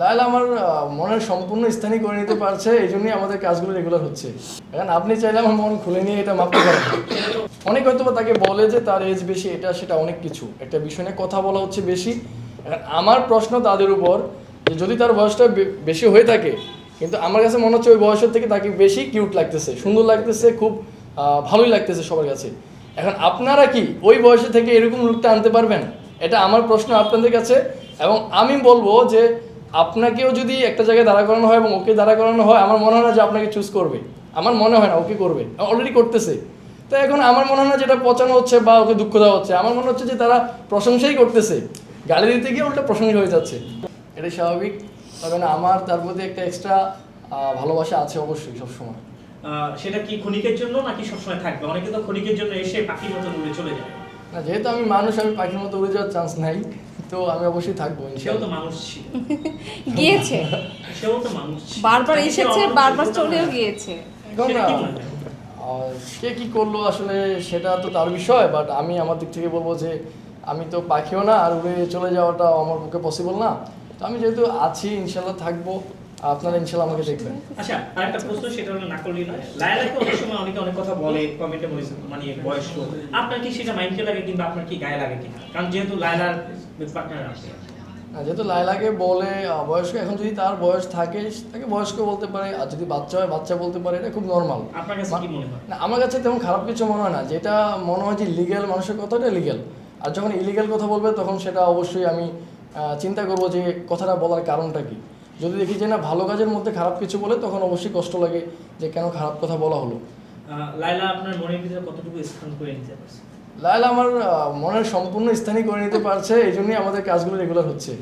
লায়লা আমার মনের সম্পূর্ণ স্থানই করে নিতে পারছে, এই জন্যই আমাদের কাজগুলো রেগুলার হচ্ছে। এখন আপনি চাইলে আমার মন খুলে নিয়ে এটা মাপতে পারেন। অনেক হয়তো তাকে বলে যে তার এজ বেশি, এটা সেটা অনেক কিছু। একটা বিষয় নিয়ে কথা বলা হচ্ছে বেশি। এখন আমার প্রশ্ন তাদের উপর, যে যদি তার বয়সটা বেশি হয়ে থাকে, কিন্তু আমার কাছে মনে হচ্ছে ওই বয়সের থেকে তাকে বেশি কিউট লাগতেছে, সুন্দর লাগতেছে, খুব ভালোই লাগতেছে সবার কাছে। এখন আপনারা কি ওই বয়সে থেকে এরকম লুকটা আনতে পারবেন? এটা আমার প্রশ্ন আপনাদের কাছে। এবং আমি বলব যে আপনাকেও যদি একটা জায়গায় দাঁড়া করানো হয় এবং ওকে দাঁড়া করানো হয়, আমার মনে হয় না যে আপনাকে চুজ করবে। আমার মনে হয় না ওকে করবে? অলরেডি করতেছে। তো এখন আমার মনে হয় না যেটা পচানো হচ্ছে বা ওকে দুঃখ দেওয়া হচ্ছে। আমার মনে হচ্ছে যে তারা প্রশংসাই করতেছে। গালি দিতে গিয়ে উল্টা প্রশংসা হয়ে যাচ্ছে। এটাই স্বাভাবিক। না, আমার তার প্রতি একটা এক্সট্রা ভালোবাসা আছে অবশ্যই সবসময়। সেটা কি ক্ষণিকের জন্য নাকি সবসময় থাকবে? অনেকে তো ক্ষণিকের জন্য এসে পাখির মতো উড়ে চলে যায়। না যেহেতু আমি মানুষ আমি পাখির মতো উড়ে যাওয়ার চান্স নাই তো আমি অবশ্যই থাকব সেও তো মানুষ ছিল। গিয়েছে। সেও তো মানুষ বারবার এসেছে বারবার চলেও গিয়েছে। এখন কে কি করল আসলে সেটা তো তার বিষয় বাট আমি আমার দিক থেকে বলব যে আমি তো পাখিও না আর উড়ে চলে যাওয়াটা আমার পক্ষে পসিবল না। তো আমি যেহেতু আছি ইনশাল্লাহ থাকব। আপনারা ইনশাল্লাহ আমাকে দেখবেন। আচ্ছা আরেকটা প্রশ্ন সেটা হলো না করলেই নয়। লায়লাকে অনেক সময় অনেকে অনেক কথা বলে কমেন্টে বলে মানে বয়স্ক। আপনার কি সেটা মাইন্ডে লাগে কিংবা আপনার কি গায়ে লাগে কিনা? কারণ যেহেতু লায়লার পার্টনার আছে। যেহেতু লাইলাকে বলে বয়স্ক এখন যদি তার বয়স থাকে তাকে বয়স্ক বলতে পারে আর যদি বাচ্চা হয় বাচ্চা বলতে পারে এটা খুব নর্মাল কি না আমার কাছে তেমন খারাপ কিছু মনে হয় না। যেটা মনে হয় যে লিগ্যাল মানুষের কথাটা লিগেল আর যখন ইলিগ্যাল কথা বলবে তখন সেটা অবশ্যই আমি চিন্তা করব যে কথাটা বলার কারণটা কি। যদি দেখি যে না ভালো কাজের মধ্যে খারাপ কিছু বলে তখন অবশ্যই কষ্ট লাগে যে কেন খারাপ কথা বলা হলো। লায়লা আপনার মনের ভিতরে কতটুকু স্থান করে নিতে পারছে? লায়লা আমার মনের সম্পূর্ণ স্থানই করে নিতে পারছে এই জন্যই আমাদের কাজগুলো রেগুলার হচ্ছে।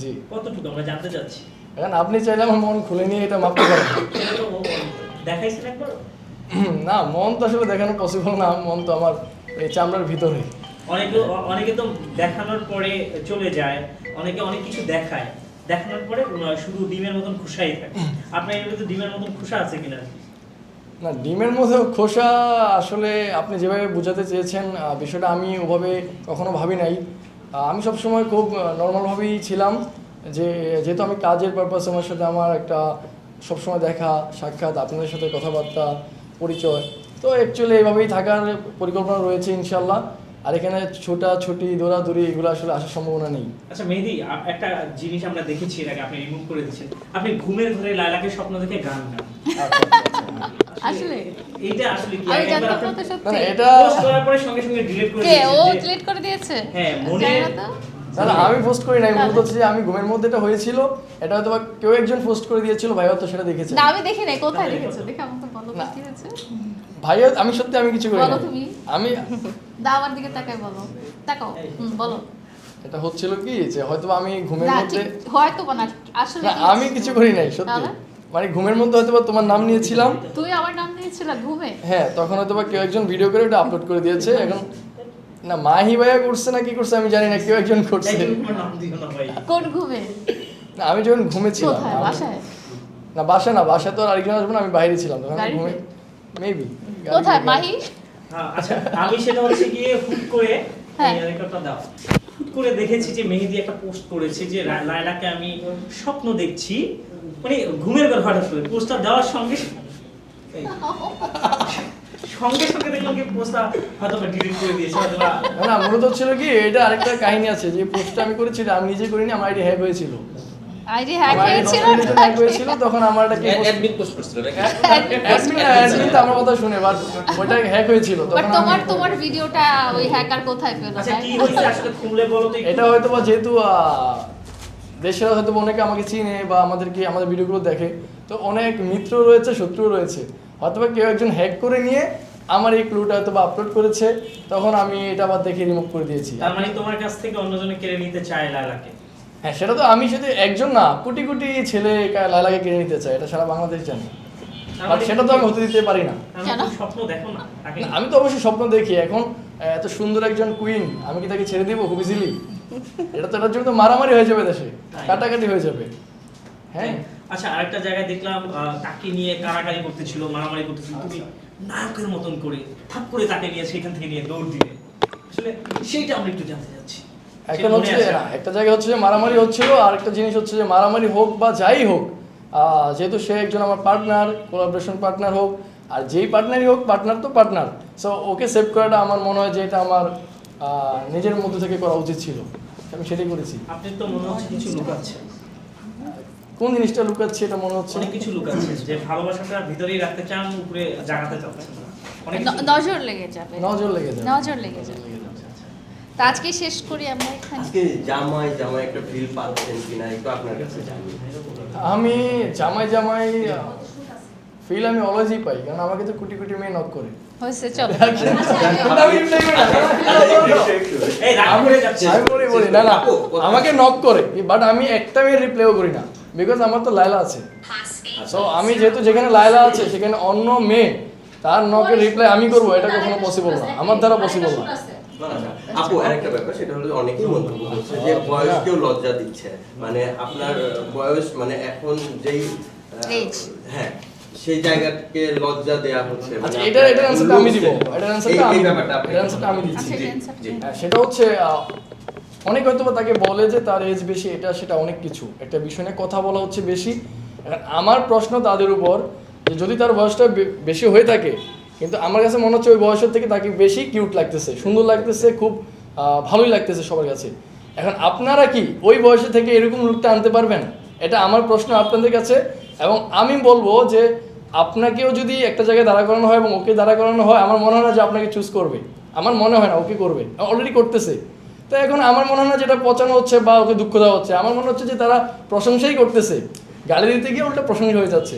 জি। কতটুকু? আমরা জানতে চাচ্ছি। এখন আপনি চাইলে আমার মন খুলে নিয়ে এটা মাপতে পারেন। দেখাইছেন একবার? না মন তো আসলে দেখানো পসিবল না মন তো আমার এই চামড়ার ভিতরে। অনেকে অনেকে তো দেখানোর পরে চলে যায় অনেকে অনেক কিছু দেখায়। দেখানোর পরে শুধু ডিমের মতন খুশাই থাকে। আপনার এর ভিতরে ডিমের মতন খুশা আছে কিনা? না ডিমের মধ্যে খোসা আসলে আপনি যেভাবে বোঝাতে চেয়েছেন বিষয়টা আমি ওভাবে কখনো ভাবি নাই। আমি সবসময় খুব নর্মালভাবেই ছিলাম। যে যেহেতু আমি কাজের পারপাস আমার সাথে আমার একটা সবসময় দেখা সাক্ষাৎ আপনাদের সাথে কথাবার্তা পরিচয় তো অ্যাকচুয়ালি এইভাবেই থাকার পরিকল্পনা রয়েছে ইনশাল্লাহ আর এখানে ছোটা ছুটি দৌড়াদৌড়ি এগুলো আসলে আসার সম্ভাবনা নেই। আচ্ছা মেহেদি একটা জিনিস আমরা দেখেছি এর আগে আপনি রিমুভ করে দিচ্ছেন আপনি ঘুমের ঘরে লায়লাকে স্বপ্ন দেখে গান গান। আসলে এইটা আসলে কি? আমি জানতাম না তো সত্যি। না, এটা পোস্ট করার পরে সঙ্গে সঙ্গে ডিলিট করে কে ও যে- ডিলিট করে দিয়েছে? হ্যাঁ, মনে- আমি পোস্ট করি নাই মূলত হচ্ছে আমি ঘুমের মধ্যে এটা হয়েছিল এটা হয়তো বা কেউ একজন পোস্ট করে দিয়েছিল ভাই হয়তো সেটা দেখেছে। না আমি দেখি নাই কোথায় দেখেছ? দেখে আমাকে বলো না। কি হয়েছে? ভাই আমি সত্যি আমি কিছু করি বলো তুমি। আমি দা আমার দিকে তাকাই বলো। তাকাও। হুম, বলো। এটা হচ্ছিল কি যে হয়তো আমি ঘুমের মধ্যে হয়তো না আসলে আমি কিছু করি নাই সত্যি। মানে ঘুমের মধ্যে হয়তো তোমার নাম নিয়েছিলাম। তুই আমার নাম দিয়েছিলা ঘুমে? হ্যাঁ তখন হয়তো বা কেউ একজন ভিডিও করে এটা আপলোড করে দিয়েছে। এখন না মাহি ভাইয়া করছে না কি করছে আমি জানি না কেউ একজন করছে। না কোন ঘুমে? না আমি যখন ঘুমেছিলাম না বাসা না বাসা তো আর আরেকজন আসবে না আমি বাইরে ছিলাম তখন ঘুমে মেবি কোথায়? মাহি? হ্যাঁ, আচ্ছা আমি সেটা হচ্ছে গিয়ে হুট করে হ্যাঁ। দাও। হুট করে দেখেছি যে মেহেদি একটা পোস্ট করেছে যে লা- লায়লাকে আমি স্বপ্ন দেখছি মানে ঘুমের ঘর হঠাৎ করে পোস্টটা দেওয়ার সঙ্গে সঙ্গে সঙ্গে দেখলাম কি পোস্টটা হয়তো ডিলিট করে দিয়েছে হয়তো না মূলত ছিল কি এটা আরেকটা কাহিনী আছে যে পোস্টটা আমি করেছি এটা আমি নিজে করিনি আমার আইডি হ্যাক হয়েছিল। আইডি হ্যাক হয়েছিল দশ হয়েছিল তখন আমার একটা অ্যাডমিন পোস্ট করছিল অ্যাডমিন অ্যাডমিন তো আমার কথা শুনে বাট ওইটা হ্যাক হয়েছিল তখন তোমার তোমার ভিডিওটা ওই হ্যাকার কোথায় পেল আচ্ছা কি হয়েছে? আসলে খুলে বলো তো এটা হয়তো বা যেহেতু দেশের হয়তো অনেকে আমাকে চিনে বা আমাদেরকে আমাদের ভিডিওগুলো দেখে তো অনেক মিত্র রয়েছে শত্রু রয়েছে। হয়তো বা কেউ একজন হ্যাক করে নিয়ে আমার এই ক্লুটা হয়তো বা আপলোড করেছে তখন আমি এটা আবার দেখে রিমুভ করে দিয়েছি। তার মানে তোমার কাছ থেকে অন্যজনে কেড়ে নিতে চায় লায়লাকে হ্যাঁ সেটা তো আমি শুধু একজন না কোটি কোটি ছেলে লালাকে কিনে নিতে চায় এটা সারা বাংলাদেশ জানে। মানে সেটা তো আমি হতে দিতে পারি না। স্বপ্ন দেখো না আমি তো অবশ্যই স্বপ্ন দেখি এখন এত সুন্দর একজন কুইন আমি কি তাকে ছেড়ে দিব খুব ইজিলি এটা তো এটার জন্য তো মারামারি হয়ে যাবে দেশে কাটাকাটি হয়ে যাবে। হ্যাঁ? আচ্ছা আরেকটা জায়গায় দেখলাম আহ, তাকে নিয়ে কারাকারি করতেছিল মারামারি করতেছিল। তুমি নায়কের মতন করে থাপ করে তাকে নিয়ে সেখান থেকে নিয়ে দৌড় দিলে। আসলে সেইটা আমরা একটু জানতে চাচ্ছি। এখন হচ্ছে না একটা জায়গায় হচ্ছে যে মারামারি হচ্ছিল আর একটা জিনিস হচ্ছে যে মারামারি হোক বা যাই হোক যেহেতু সে একজন আমার পার্টনার কোলাবোরেশন পার্টনার হোক আর যেই পার্টনারই হোক পার্টনার তো পার্টনার সো ওকে সেভ করাটা আমার মনে হয় যে এটা আমার নিজের মধ্যে থেকে করা উচিত ছিল। আমি সেটাই করেছি। আপনি তো মনে হচ্ছে কিছু লুকাচ্ছেন কোন জিনিসটা লুকাচ্ছি এটা মনে হচ্ছে? অনেক কিছু লুকাচ্ছেন যে ভালোবাসাটা ভিতরেই রাখতে চান উপরে জাগাতে চাচ্ছেন নজর লেগে যাবে। নজর লেগে যাবে। নজর লেগে যাবে। তা আজকে শেষ করি আমরা এখানে আজকে জামাই জামাই একটা ফিল পাচ্ছেন কিনা একটু আপনার কাছে জানি আমি জামাই জামাই ফিল আমি অলওয়েজই পাই কারণ আমাকে তো কোটি কোটি মেয়ে নক করে হয়েছে চলো আমি না। বলি বলি না না আমাকে নক করে বাট আমি একটা মেয়ের রিপ্লাইও করি না বিকজ আমার তো লাইলা আছে সো আমি যেহেতু যেখানে লাইলা আছে সেখানে অন্য মেয়ে তার নকের রিপ্লাই আমি করব এটা কখনো পসিবল না আমার দ্বারা পসিবল না আচ্ছা, আপু আরেকটা ব্যাপার সেটা হলো অনেকেই মন্তব্য করছে যে বয়সকেও লজ্জা দিচ্ছে। মানে আপনার বয়স মানে এখন যেই হ্যাঁ সেই জায়গাকে লজ্জা দেয়া হচ্ছে। মানে আচ্ছা এটা অ্যান্সারটা আমি দিব। অ্যান্সারটা আমি। ব্যাপারটা এটার আমি দিচ্ছি। আচ্ছা জি, এটা। হ্যাঁ, সেটা হচ্ছে আহ, অনেক হয়তো বা তাকে বলে যে তার এজ বেশি এটা সেটা অনেক কিছু। একটা বিষয় নিয়ে কথা বলা হচ্ছে বেশি। আমার প্রশ্ন তাদের উপর যে যদি তার বয়সটা বেশি হয়ে থাকে কিন্তু আমার কাছে মনে হচ্ছে ওই বয়সের থেকে তাকে বেশি কিউট লাগতেছে, সুন্দর লাগতেছে, খুব ভালোই লাগতেছে সবার কাছে। এখন আপনারা কি ওই বয়সে থেকে এরকম লুকটা আনতে পারবেন? এটা আমার প্রশ্ন আপনাদের কাছে এবং আমি বলব যে আপনাকেও যদি একটা জায়গায় দাঁড়া করানো হয় এবং ওকে দাঁড়া করানো হয়, আমার মনে হয় না যে আপনাকে চুজ করবে। আমার মনে হয় না, ওকে করবে। অলরেডি করতেছে। তো এখন আমার মনে হয় না যেটা পচানো হচ্ছে বা ওকে দুঃখ দেওয়া হচ্ছে। আমার মনে হচ্ছে যে তারা প্রশংসাই করতেছে। গালি দিতে গিয়ে উল্টা প্রশংসা হয়ে যাচ্ছে।